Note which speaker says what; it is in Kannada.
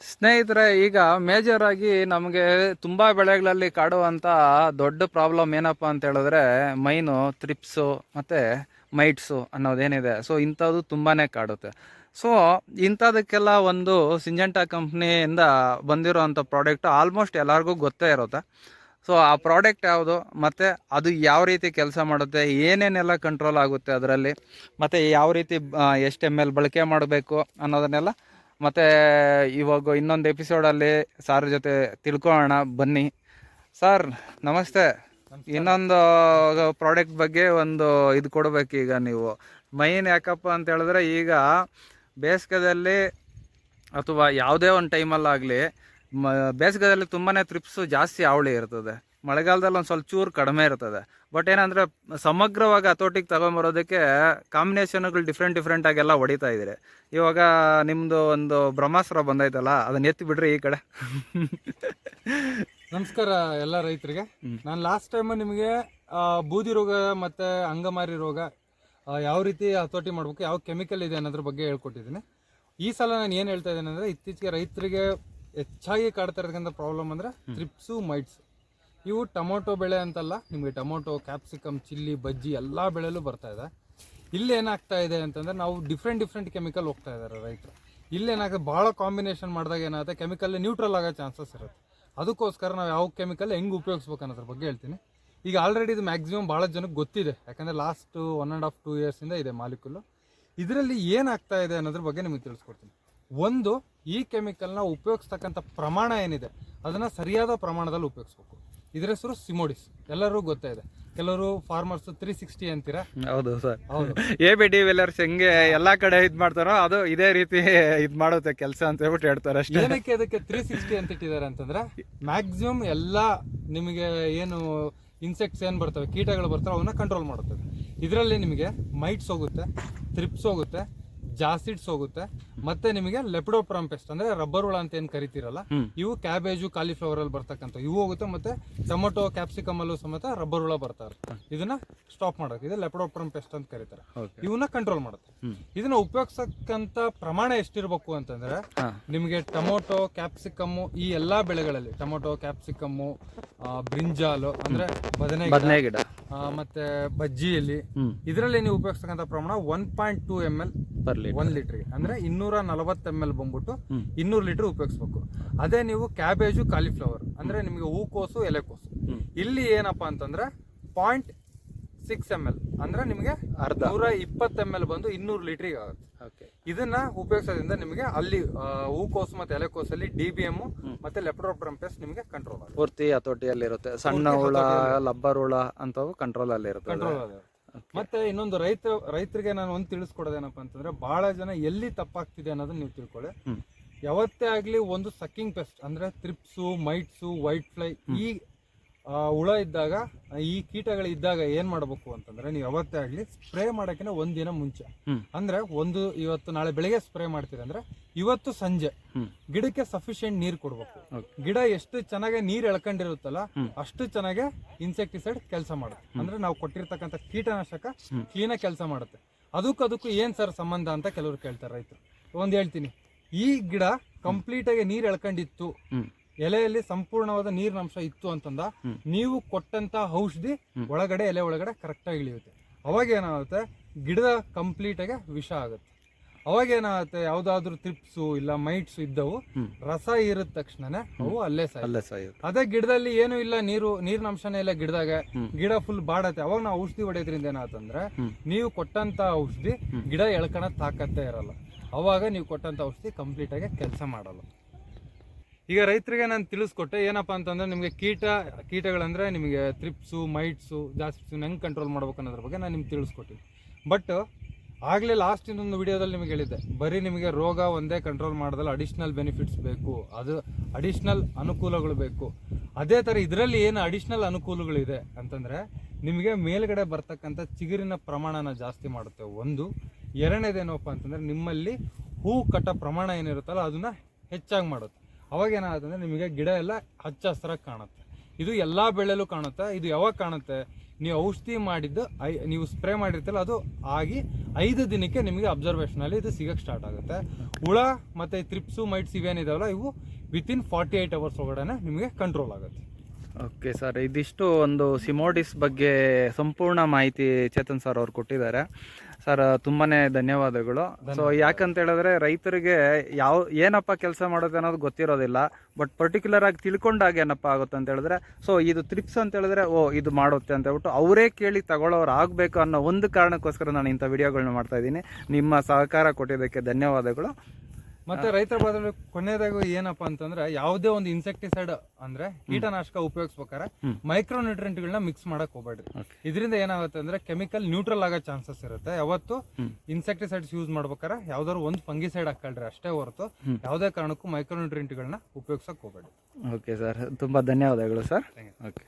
Speaker 1: ಸ್ನೇಹಿತರೆ, ಈಗ ಮೇಜರ್ ಆಗಿ ನಮಗೆ ತುಂಬಾ ಬೆಳೆಗಳಲ್ಲಿ ಕಾಡುವಂಥ ದೊಡ್ಡ ಪ್ರಾಬ್ಲಮ್ ಏನಪ್ಪ ಅಂತ ಹೇಳಿದ್ರೆ, ಮೈನು ತ್ರಿಪ್ಸು ಮತ್ತೆ ಮೈಟ್ಸು ಅನ್ನೋದೇನಿದೆ ಸೊ ಇಂಥದ್ದು ತುಂಬಾನೇ ಕಾಡುತ್ತೆ. ಸೊ ಇಂಥದಕ್ಕೆಲ್ಲ ಒಂದು ಸಿಂಜೆಂಟಾ ಕಂಪ್ನಿಯಿಂದ ಬಂದಿರೋವಂಥ ಪ್ರಾಡಕ್ಟ್ ಆಲ್ಮೋಸ್ಟ್ ಎಲ್ಲರಿಗೂ ಗೊತ್ತೇ ಇರುತ್ತೆ. ಸೊ ಆ ಪ್ರಾಡಕ್ಟ್ ಯಾವುದು, ಮತ್ತು ಅದು ಯಾವ ರೀತಿ ಕೆಲಸ ಮಾಡುತ್ತೆ, ಏನೇನೆಲ್ಲ ಕಂಟ್ರೋಲ್ ಆಗುತ್ತೆ ಅದರಲ್ಲಿ, ಮತ್ತು ಯಾವ ರೀತಿ ಎಷ್ಟು ಎಂ ಎಲ್ ಬಳಕೆ ಮಾಡಬೇಕು ಅನ್ನೋದನ್ನೆಲ್ಲ ಮತ್ತು ಇವಾಗ ಇನ್ನೊಂದು ಎಪಿಸೋಡಲ್ಲಿ ಸಾರ್ ಜೊತೆ ತಿಳ್ಕೊಳ್ಳೋಣ ಬನ್ನಿ. ಸರ್ ನಮಸ್ತೆ. ಇನ್ನೊಂದು ಪ್ರಾಡಕ್ಟ್ ಬಗ್ಗೆ ಒಂದು ಇದು ಕೊಡಬೇಕು ಈಗ ನೀವು. ಮೈನ್ ಯಾಕಪ್ಪ ಅಂತ ಹೇಳಿದ್ರೆ ಈಗ ಬೇಸಿಗೆದಲ್ಲಿ ಅಥವಾ ಯಾವುದೇ ಒಂದು ಟೈಮಲ್ಲಾಗಲಿ ಮ ಬೇಸಿಗೆದಲ್ಲಿ ತುಂಬಾ ತ್ರಿಪ್ಸು ಜಾಸ್ತಿ ಅವಳಿ ಇರ್ತದೆ. ಮಳೆಗಾಲದಲ್ಲಿ ಒಂದು ಸ್ವಲ್ಪ ಚೂರು ಕಡಿಮೆ ಇರ್ತದೆ. ಬಟ್ ಏನಂದರೆ ಸಮಗ್ರವಾಗಿ ಹತೋಟಿಗೆ ತಗೊಂಬರೋದಕ್ಕೆ ಕಾಂಬಿನೇಷನ್ಗಳು ಡಿಫ್ರೆಂಟ್ ಡಿಫ್ರೆಂಟ್ ಆಗೆಲ್ಲ ಹೊಡಿತಾ ಇದ್ದೀರಿ. ಇವಾಗ ನಿಮ್ಮದು ಒಂದು ಬ್ರಹ್ಮಾಸ್ತ್ರ ಬಂದೈತಲ್ಲ ಅದನ್ನ ಎತ್ತಿ ಬಿಡ್ರಿ ಈ ಕಡೆ.
Speaker 2: ನಮಸ್ಕಾರ ಎಲ್ಲ ರೈತರಿಗೆ. ನಾನು ಲಾಸ್ಟ್ ಟೈಮ್ ನಿಮಗೆ ಬೂದಿ ರೋಗ ಮತ್ತೆ ಅಂಗಮಾರಿ ರೋಗ ಯಾವ ರೀತಿ ಹತೋಟಿ ಮಾಡ್ಬೇಕು ಯಾವ ಕೆಮಿಕಲ್ ಇದೆ ಅನ್ನೋದ್ರ ಬಗ್ಗೆ ಹೇಳ್ಕೊಟ್ಟಿದ್ದೀನಿ. ಈ ಸಲ ನಾನು ಏನು ಹೇಳ್ತಾ ಇದ್ದೇನೆ ಅಂದರೆ ಇತ್ತೀಚೆಗೆ ರೈತರಿಗೆ ಹೆಚ್ಚಾಗಿ ಕಾಡ್ತಾ ಇರೋದಕ್ಕಿಂತ ಪ್ರಾಬ್ಲಮ್ ಅಂದರೆ ತ್ರಿಪ್ಸು ಮೈಟ್ಸ್ ಇವು ಟೊಮೊಟೊ ಬೆಳೆ ಅಂತಲ್ಲ, ನಿಮಗೆ ಟೊಮೊಟೊ, ಕ್ಯಾಪ್ಸಿಕಮ್, ಚಿಲ್ಲಿ, ಬಜ್ಜಿ ಎಲ್ಲ ಬೆಳೆಯಲ್ಲೂ ಬರ್ತಾ ಇದೆ. ಇಲ್ಲಿ ಏನಾಗ್ತಾ ಇದೆ ಅಂತಂದ್ರೆ ನಾವು ಡಿಫ್ರೆಂಟ್ ಡಿಫ್ರೆಂಟ್ ಕೆಮಿಕಲ್ ಹೋಗ್ತಾ ಇದ್ದಾರೆ ರೈತರು. ಇಲ್ಲಿ ಏನಾಗುತ್ತೆ ಭಾಳ ಕಾಂಬಿನೇಷನ್ ಮಾಡಿದಾಗ ಏನಾಗುತ್ತೆ ಕೆಮಿಕಲ್ ನ್ಯೂಟ್ರಲ್ ಆಗೋ ಚಾನ್ಸಸ್ ಇರುತ್ತೆ. ಅದಕ್ಕೋಸ್ಕರ ನಾವು ಯಾವ ಕೆಮಿಕಲ್ ಹೆಂಗೆ ಉಪಯೋಗಿಸ್ಬೇಕು ಅನ್ನೋದ್ರ ಬಗ್ಗೆ ಹೇಳ್ತೀನಿ. ಈಗ ಆಲ್ರೆಡಿ ಇದು ಮ್ಯಾಕ್ಸಿಮಮ್ ಭಾಳ ಜನಕ್ಕೆ ಗೊತ್ತಿದೆ. ಯಾಕಂದರೆ last one and half two ಇಯರ್ಸಿಂದ ಇದೆ ಮಾಲಿಕ್ಯುಲು ಇದರಲ್ಲಿ ಏನಾಗ್ತಾ ಇದೆ ಅನ್ನೋದ್ರ ಬಗ್ಗೆ ನಿಮಗೆ ತಿಳಿಸ್ಕೊಡ್ತೀನಿ. ಒಂದು, ಈ ಕೆಮಿಕಲ್ನ ಉಪಯೋಗಿಸ್ತಕ್ಕಂಥ ಪ್ರಮಾಣ ಏನಿದೆ, ಅದನ್ನು ಸರಿಯಾದ ಪ್ರಮಾಣದಲ್ಲಿ ಉಪಯೋಗಿಸ್ಬೇಕು. ಇದರ ಹೆಸರು ಸಿಮೋಡಿಸ್. ಎಲ್ಲರೂ ಗೊತ್ತೇ ಇದೆ. ಕೆಲವರು ಫಾರ್ಮರ್ಸ್ ತ್ರೀ ಸಿಕ್ಸ್ಟಿ ಅಂತೀರಾ?
Speaker 1: ಹೌದು ಸರ್.
Speaker 2: ಹೌದು.
Speaker 1: ಎ ಬಿ ಡಿ ವೆಲ್ಲರ್ಸ್ ಹೆಂಗೆ ಎಲ್ಲಾ ಕಡೆ ಇದು ಮಾಡ್ತಾರೋ ಅದು ಇದೇ ರೀತಿ ಇದು ಮಾಡುತ್ತೆ ಕೆಲಸ ಅಂತ ಹೇಳ್ಬಿಟ್ಟು ಹೇಳ್ತಾರೆ ಅಷ್ಟೇ.
Speaker 2: ಏನಕ್ಕೆ ಅದಕ್ಕೆ ತ್ರೀ ಸಿಕ್ಸ್ಟಿ ಅಂತ ಇಟ್ಟಿದ್ದಾರೆ ಅಂತಂದ್ರೆ ಮ್ಯಾಕ್ಸಿಮಮ್ ಎಲ್ಲ ನಿಮಗೆ ಏನು ಇನ್ಸೆಕ್ಟ್ಸ್ ಏನು ಬರ್ತವೆ ಕೀಟಗಳು ಬರ್ತವೆ ಅವನ್ನ ಕಂಟ್ರೋಲ್ ಮಾಡುತ್ತದೆ ಇದರಲ್ಲಿ ನಿಮಗೆ ಮೈಟ್ಸ್ ಹೋಗುತ್ತೆ ತ್ರಿಪ್ಸ್ ಹೋಗುತ್ತೆ ಜಾಸಿಡ್ಸ್ ಹೋಗುತ್ತೆ ಮತ್ತೆ ನಿಮಗೆ ಲೆಪಿಡೋಪ್ರಾಮ್ ಪೆಸ್ಟ್ ಅಂದ್ರೆ ರಬ್ಬರ್ ಹುಳ ಅಂತ ಏನ್ ಕರಿತೀರಲ್ಲ. ಇವು ಕ್ಯಾಬೇಜು ಕಾಲಿಫ್ಲವರ್ ಅಲ್ಲಿ ಬರ್ತಕ್ಕಂಥ ಇವು ಹೋಗುತ್ತೆ ಮತ್ತೆ ಟೊಮೊಟೊ ಕ್ಯಾಪ್ಸಿಕಮ್ ಅಲ್ಲೂ ಸಮೇತ ರಬ್ಬರ್ ಹುಳ ಬರ್ತಾ ಇರುತ್ತೆ ಇದನ್ನ ಸ್ಟಾಪ್ ಮಾಡೋಕೆ ಇದು ಲೆಪಿಡೋಪ್ರಾಮ್ ಪೆಸ್ಟ್ ಅಂತ ಕರೀತಾರೆ. ಇವನ್ನ ಕಂಟ್ರೋಲ್ ಮಾಡುತ್ತೆ. ಇದನ್ನ ಉಪಯೋಗಿಸಕ್ಕಂತ ಪ್ರಮಾಣ ಎಷ್ಟಿರ್ಬೇಕು ಅಂತಂದ್ರೆ ನಿಮಗೆ ಟೊಮೊಟೊ ಕ್ಯಾಪ್ಸಿಕಮ್ ಈ ಎಲ್ಲಾ ಬೆಳೆಗಳಲ್ಲಿ ಟೊಮೊಟೊ ಕ್ಯಾಪ್ಸಿಕಮ್ಮು ಬ್ರಿಂಜಾಲು ಅಂದ್ರೆ ಬದನೆ
Speaker 1: ಬದನೆ ಗಿಡ.
Speaker 2: ಮತ್ತೆ ಬಜ್ಜಿಯಲ್ಲಿ ಇದರಲ್ಲಿ ನೀವು ಉಪಯೋಗಿಸ್ತಕ್ಕಂಥ ಪ್ರಮಾಣ one point two M L ಒಂದ್ ಲೀಟರ್ಗೆ ಅಂದ್ರೆ ಇನ್ನೂರ ನಲವತ್ತು ಎಂ ಎಲ್ ಬಂದ್ಬಿಟ್ಟು ಇನ್ನೂರು ಲೀಟರ್ ಉಪಯೋಗಿಸ್ಬೇಕು. ಅದೇ ನೀವು ಕ್ಯಾಬೇಜು ಕಾಲಿಫ್ಲವರ್ ಅಂದ್ರೆ ನಿಮಗೆ ಹೂಕೋಸು ಎಲೆಕೋಸು. ಇಲ್ಲಿ ಏನಪ್ಪಾ ಅಂತಂದ್ರೆ ಪಾಯಿಂಟ್ ಸಿಕ್ಸ್ ಎಂ ಎಲ್ ಅಂದ್ರೆ ನಿಮಗೆ
Speaker 1: ಅರ್ಧ.
Speaker 2: ನೂರ ಇಪ್ಪತ್ತು ಎಂ ಎಲ್ ಬಂದು ಇನ್ನೂರು ಲೀಟರ್ ಆಗುತ್ತೆ.
Speaker 1: ಓಕೆ
Speaker 2: ಇದನ್ನ ಉಪಯೋಗಿಸೋದ್ರಿಂದ ನಿಮಗೆ ಅಲ್ಲಿ ಹೂಕೋಸು ಮತ್ತೆ ಎಲೆಕೋಸಲ್ಲಿ ಡಿ ಬಿ
Speaker 1: ಎಂ.
Speaker 2: ಮತ್ತೆ ಲೆಪ್ಟೋಪ್ರಮ್ ಪೆಸ್ಟ್ ನಿಮಗೆ ಕಂಟ್ರೋಲ್ ಆಗುತ್ತೆ.
Speaker 1: ಹತೋಟಿಯಲ್ಲಿ ಇರುತ್ತೆ ಸಣ್ಣ
Speaker 2: ಪೂರ್ತಿ
Speaker 1: ಹುಳ. ಲಬ್ಬರ್ ಹುಳ ಅಂತವು ಕಂಟ್ರೋಲ್ ಅಲ್ಲಿ ಇರುತ್ತೆ
Speaker 2: ಕಂಟ್ರೋಲ್ ಮತ್ತೆ ಇನ್ನೊಂದು ರೈತ ರೈತರಿಗೆ ನಾನು ಒಂದು ತಿಳಿಸ್ಕೊಡೋದೇನಪ್ಪ ಅಂತಂದ್ರೆ ಬಹಳ ಜನ ಎಲ್ಲಿ ತಪ್ಪಾಗ್ತಿದೆ ಅನ್ನೋದನ್ನ ನೀವು ತಿಳ್ಕೊಳ್ಳಿ. ಯಾವತ್ತೇ ಆಗ್ಲಿ ಒಂದು ಸಕ್ಕಿಂಗ್ ಪೆಸ್ಟ್ ಅಂದ್ರೆ ತ್ರಿಪ್ಸು ಮೈಟ್ಸು ವೈಟ್ ಫ್ಲೈ ಈ ಹುಳ ಇದ್ದಾಗ ಈ ಕೀಟಗಳು ಇದ್ದಾಗ ಏನ್ ಮಾಡಬೇಕು ಅಂತಂದ್ರೆ ನೀವು ಯಾವತ್ತೇ ಆಗ್ಲಿ ಸ್ಪ್ರೇ ಮಾಡೋಕ್ಕಿಂತ ಒಂದಿನ ಮುಂಚೆ. ಅಂದ್ರೆ ಒಂದು ಇವತ್ತು ನಾಳೆ ಬೆಳಿಗ್ಗೆ ಸ್ಪ್ರೇ ಮಾಡ್ತೀರಿ ಅಂದ್ರೆ ಇವತ್ತು ಸಂಜೆ ಗಿಡಕ್ಕೆ ಸಫಿಶಿಯಂಟ್ ನೀರ್ ಕೊಡ್ಬೇಕು. ಗಿಡ ಎಷ್ಟು ಚೆನ್ನಾಗಿ ನೀರ್ ಎಳ್ಕೊಂಡಿರುತ್ತಲ್ಲ ಅಷ್ಟು ಚೆನ್ನಾಗಿ ಇನ್ಸೆಕ್ಟಿಸೈಡ್ ಕೆಲಸ ಮಾಡುತ್ತೆ. ಅಂದ್ರೆ ನಾವು ಕೊಟ್ಟಿರ್ತಕ್ಕಂಥ ಕೀಟನಾಶಕ. ಕ್ಲೀನಾಗಿ ಕೆಲಸ ಮಾಡುತ್ತೆ. ಅದಕ್ಕೂ ಅದಕ್ಕೂ ಏನ್ ಸರ್ ಸಂಬಂಧ ಅಂತ ಕೆಲವರು ಕೇಳ್ತಾರೆ ರೈತರು. ಒಂದ್ ಹೇಳ್ತೀನಿ. ಈ ಗಿಡ ಕಂಪ್ಲೀಟ್ ಆಗಿ ನೀರ್ ಎಳ್ಕೊಂಡಿತ್ತು. ಎಲೆಯಲ್ಲಿ ಸಂಪೂರ್ಣವಾದ ನೀರಿನಂಶ ಇತ್ತು ಅಂತಂದ ನೀವು ಕೊಟ್ಟಂತ ಔಷಧಿ ಒಳಗಡೆ ಎಲೆ ಒಳಗಡೆ ಕರೆಕ್ಟಾಗಿ ಇಳಿಯುತ್ತೆ. ಅವಾಗ ಏನಾಗುತ್ತೆ? ಗಿಡದ ಕಂಪ್ಲೀಟ್ ಆಗಿ ವಿಷ ಆಗುತ್ತೆ. ಅವಾಗ ಏನಾಗುತ್ತೆ? ಯಾವ್ದಾದ್ರು ತ್ರಿಪ್ಸು ಇಲ್ಲ ಮೈಟ್ಸ್ ಇದ್ದವು. ರಸ ಇರಿದ ತಕ್ಷಣನೇ ಅವು ಅಲ್ಲೇ ಸಾಯ ಅದೇ ಗಿಡದಲ್ಲಿ ಏನು ಇಲ್ಲ ನೀರು ನೀರಿನ ಅಂಶನೇ ಇಲ್ಲ ಗಿಡದಾಗ. ಗಿಡ ಫುಲ್ ಬಾಡತ್ತೆ. ಅವಾಗ ನಾವು ಔಷಧಿ ಹೊಡೆಯೋದ್ರಿಂದ ಏನಾಯ್ತಂದ್ರೆ ನೀವು ಕೊಟ್ಟಂತ ಔಷಧಿ ಗಿಡ ಎಳ್ಕಣ ತಾಕತ್ತೇ ಇರಲ್ಲ. ಅವಾಗ ನೀವು ಕೊಟ್ಟಂತ ಔಷಧಿ ಕಂಪ್ಲೀಟ್ ಆಗಿ ಕೆಲಸ ಮಾಡಲ್ಲ. ಈಗ ರೈತರಿಗೆ ನಾನು ತಿಳಿಸ್ಕೊಟ್ಟೆ, ಏನಪ್ಪಾ ಅಂತಂದ್ರೆ ನಿಮಗೆ ಕೀಟ, ಕೀಟಗಳಂದರೆ ನಿಮಗೆ ತ್ರಿಪ್ಸು ಮೈಟ್ಸು ಜಾಸ್ತಿ ಹೆಂಗೆ ಕಂಟ್ರೋಲ್ ಮಾಡ್ಬೇಕು ಅನ್ನೋದ್ರ ಬಗ್ಗೆ ನಾನು ನಿಮ್ಗೆ ತಿಳಿಸ್ಕೊಟ್ಟಿನಿ. ಬಟ್ ಆಗಲೇ ಲಾಸ್ಟ್ ಇನ್ನೊಂದು ವಿಡಿಯೋದಲ್ಲಿ ನಿಮಗೆ ಹೇಳಿದ್ದೆ, ಬರೀ ನಿಮಗೆ ರೋಗ ಒಂದೇ ಕಂಟ್ರೋಲ್ ಮಾಡೋದಲ್ಲ ಅಡಿಷ್ನಲ್ ಬೆನಿಫಿಟ್ಸ್ ಬೇಕು, ಅದು ಅಡಿಷ್ನಲ್ ಅನುಕೂಲಗಳು ಬೇಕು. ಅದೇ ಥರ ಇದರಲ್ಲಿ ಏನು ಅಡಿಷ್ನಲ್ ಅನುಕೂಲಗಳಿದೆ ಅಂತಂದರೆ ನಿಮಗೆ ಮೇಲ್ಗಡೆ ಬರ್ತಕ್ಕಂಥ ಚಿಗುರಿನ ಪ್ರಮಾಣನ ಜಾಸ್ತಿ ಮಾಡುತ್ತೆ. ಒಂದು, ಎರಡನೇದೇನಪ್ಪ ಅಂತಂದರೆ ನಿಮ್ಮಲ್ಲಿ ಹೂ ಕಟ್ಟ ಪ್ರಮಾಣ ಏನಿರುತ್ತಲ್ಲ, ಅದನ್ನ ಹೆಚ್ಚಾಗಿ ಮಾಡುತ್ತೆ. ಅವಾಗ ಏನಾಗುತ್ತೆ ನಿಮಗೆ ಗಿಡ ಎಲ್ಲ ಹಚ್ಚ ಹಸ್ರಾಗಿ ಕಾಣುತ್ತೆ. ಇದು ಎಲ್ಲಾ ಬೆಳೆಯಲ್ಲೂ ಕಾಣುತ್ತೆ, ಇದು ಯಾವಾಗ ಕಾಣುತ್ತೆ? ನೀವು ಔಷಧಿ ಮಾಡಿದ್ದು ಐ, ನೀವು ಸ್ಪ್ರೇ ಮಾಡಿರ್ತಿಲ್ಲ ಅದು ಆಗಿ ಐದು ದಿನಕ್ಕೆ ನಿಮಗೆ ಅಬ್ಸರ್ವೇಷನ್ ಅಲ್ಲಿ ಇದು ಸಿಗೋಕ್ಕೆ ಸ್ಟಾರ್ಟ್ ಆಗುತ್ತೆ. ಹುಳ ಮತ್ತೆ ತ್ರಿಪ್ಸು ಮೈಟ್ಸ್ ಇವೇನಿದಾವಲ್ಲ, ಇವು ವಿತಿನ್ ಫಾರ್ಟಿ ಏಯ್ಟ್ ಅವರ್ಸ್ ಒಳಗಡೆ ನಿಮಗೆ ಕಂಟ್ರೋಲ್ ಆಗುತ್ತೆ.
Speaker 1: ಓಕೆ ಸರ್ ಇದಿಷ್ಟು ಒಂದು ಸಿಮೋಡಿಸ್ ಬಗ್ಗೆ ಸಂಪೂರ್ಣ ಮಾಹಿತಿ ಚೇತನ್ ಸರ್ ಅವ್ರು ಕೊಟ್ಟಿದ್ದಾರೆ. ಸರ್ ತುಂಬಾನೇ ಧನ್ಯವಾದಗಳು. ಸೊ ಯಾಕಂತ ಹೇಳಿದ್ರೆ ರೈತರಿಗೆ ಯಾವ ಏನಪ್ಪ ಕೆಲಸ ಮಾಡೋದು ಅನ್ನೋದು ಗೊತ್ತಿರೋದಿಲ್ಲ. ಬಟ್ ಪರ್ಟಿಕ್ಯುಲರ್ ಆಗಿ ತಿಳ್ಕೊಂಡಾಗ ಏನಪ್ಪ ಆಗುತ್ತೆ ಅಂತ ಹೇಳಿದ್ರೆ ಸೊ ಇದು ತ್ರಿಪ್ಸ್ ಅಂತ ಹೇಳಿದ್ರೆ ಓ ಇದು ಮಾಡುತ್ತೆ ಅಂತ ಹೇಳ್ಬಿಟ್ಟು ಅವರೇ ಕೇಳಿ ತಗೊಳ್ಳೋರು ಆಗಬೇಕು ಅನ್ನೋ ಒಂದು ಕಾರಣಕ್ಕೋಸ್ಕರ ನಾನು ಇಂಥ ವಿಡಿಯೋಗಳನ್ನ ಮಾಡ್ತಾ ಇದ್ದೀನಿ. ನಿಮ್ಮ ಸಹಕಾರ ಕೊಟ್ಟಿದ್ದಕ್ಕೆ ಧನ್ಯವಾದಗಳು.
Speaker 2: ಮತ್ತೆ ರೈತರ ಬದಲು ಕೊನೆಯದಾಗ ಏನಪ್ಪಾ ಅಂತಂದ್ರೆ ಯಾವುದೇ ಒಂದು ಇನ್ಸೆಕ್ಟಿಸೈಡ್ ಅಂದ್ರೆ ಕೀಟನಾಶಕ ಉಪಯೋಗಿಸ್ಬೇಕಾದ್ರೆ ಮೈಕ್ರೋ ನ್ಯೂಟ್ರೆಂಟ್ಗಳನ್ನ ಮಿಕ್ಸ್ ಮಾಡಕ್ ಹೋಗ್ಬೇಡ್ರಿ. ಇದರಿಂದ ಏನಾಗುತ್ತೆ ಅಂದ್ರೆ ಕೆಮಿಕಲ್ ನ್ಯೂಟ್ರಲ್ ಆಗೋ ಚಾನ್ಸಸ್ ಇರುತ್ತೆ. ಯಾವತ್ತು ಇನ್ಸೆಕ್ಟಿಸೈಡ್ಸ್ ಯೂಸ್ ಮಾಡ್ಬೇಕಾರೆ ಯಾವ್ದಾದ್ರು ಒಂದು ಫಂಗಿಸೈಡ್ ಹಾಕಲ್ರಿ ಅಷ್ಟೇ ಹೊರತು. ಯಾವುದೇ ಕಾರಣಕ್ಕೂ ಮೈಕ್ರೋ ನ್ಯೂಟ್ರೆಂಟ್ಗಳನ್ನ ಉಪಯೋಗಿಸಕ್ ಹೋಗ್ಬೇಡಿ
Speaker 1: ಓಕೆ ಸರ್ ತುಂಬಾ ಧನ್ಯವಾದಗಳು ಸರ್. ಓಕೆ.